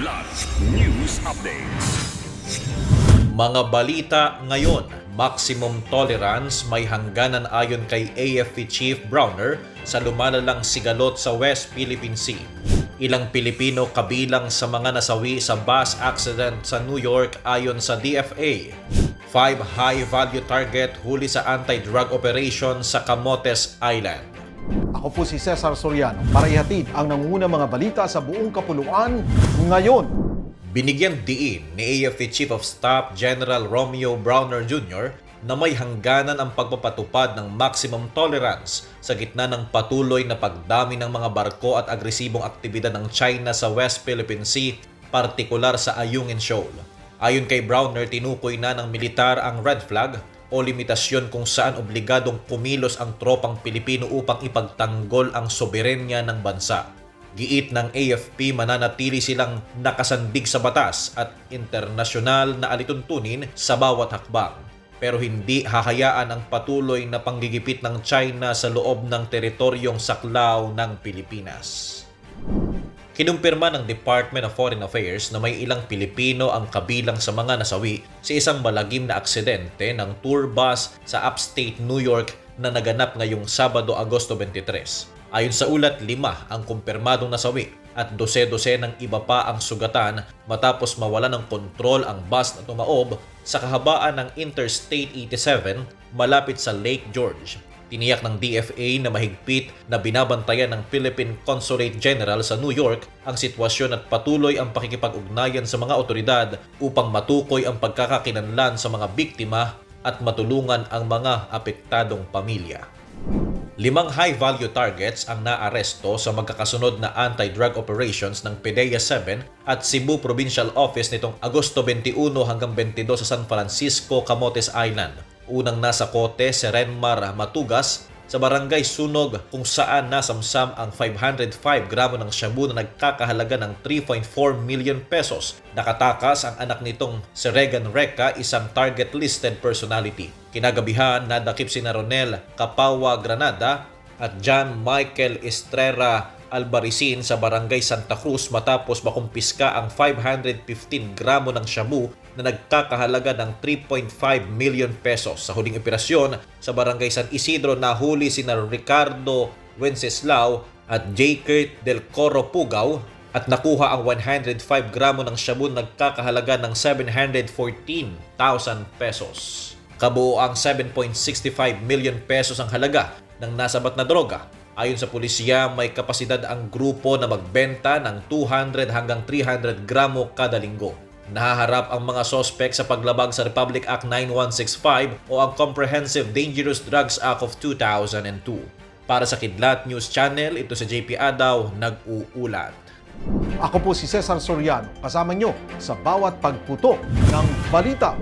Kidlat News Updates. Mga balita ngayon, maximum tolerance may hangganan ayon kay AFP Chief Browner sa lumalalang sigalot sa West Philippine Sea. Ilang Pilipino kabilang sa mga nasawi sa bus accident sa New York ayon sa DFA. Five high-value target huli sa anti-drug operation sa Camotes Island. Ako po si Cesar Soriano para ihatid ang nanguna mga balita sa buong kapuluan ngayon. Binigyang diin ni AFP Chief of Staff General Romeo Browner Jr. na may hangganan ang pagpapatupad ng maximum tolerance sa gitna ng patuloy na pagdami ng mga barko at agresibong aktibidad ng China sa West Philippine Sea, partikular sa Ayungin Shoal. Ayon kay Browner, tinukoy na ng militar ang red flag o limitasyon kung saan obligadong kumilos ang tropang Pilipino upang ipagtanggol ang soberenya ng bansa. Giit ng AFP mananatili silang nakasandig sa batas at internasyonal na alituntunin sa bawat hakbang. Pero hindi hahayaan ang patuloy na panggigipit ng China sa loob ng teritoryong saklaw ng Pilipinas. Kinumpirma ng Department of Foreign Affairs na may ilang Pilipino ang kabilang sa mga nasawi sa isang malagim na aksidente ng tour bus sa upstate New York na naganap ngayong Sabado, Agosto 23. Ayon sa ulat, lima ang kumpirmadong nasawi at dose-dose ng iba pa ang sugatan matapos mawala ng kontrol ang bus na tumaob sa kahabaan ng Interstate 87 malapit sa Lake George. Tiniyak ng DFA na mahigpit na binabantayan ng Philippine Consulate General sa New York ang sitwasyon at patuloy ang pakikipag-ugnayan sa mga otoridad upang matukoy ang pagkakakinanlan sa mga biktima at matulungan ang mga apektadong pamilya. Limang high-value targets ang naaresto sa magkakasunod na anti-drug operations ng PDEA 7 at Cebu Provincial Office nitong Agosto 21 hanggang 22 sa San Francisco, Camotes Island. Unang nasa kote si Renmar Matugas sa barangay Sunog kung saan nasamsam ang 505 gramo ng shabu na nagkakahalaga ng 3.4 million pesos. Nakatakas ang anak nitong si Regan Reca, isang target listed personality. Kinagabihan, nadakip si Ronel Kapawa Granada at John Michael Estrera Albaricin sa barangay Santa Cruz matapos makumpiska ang 515 gramo ng shabu na nagkakahalaga ng 3.5 million pesos. Sa huling operasyon sa barangay San Isidro nahuli sina Ricardo Wenceslao at J. Kurt Del Coro Pugaw at nakuha ang 105 gramo ng shabu na nagkakahalaga ng 714,000 pesos. Kabuo ang 7.65 million pesos ang halaga ng nasabat na droga Ayon sa pulisya, may kapasidad ang grupo na magbenta ng 200 hanggang 300 gramo kada linggo. Nahaharap ang mga sospek sa paglabag sa Republic Act 9165 o ang Comprehensive Dangerous Drugs Act of 2002. Para sa Kidlat News Channel, ito si JP Adaw, nag-uulat. Ako po si Cesar Soriano, kasama nyo sa bawat pagputo ng balita.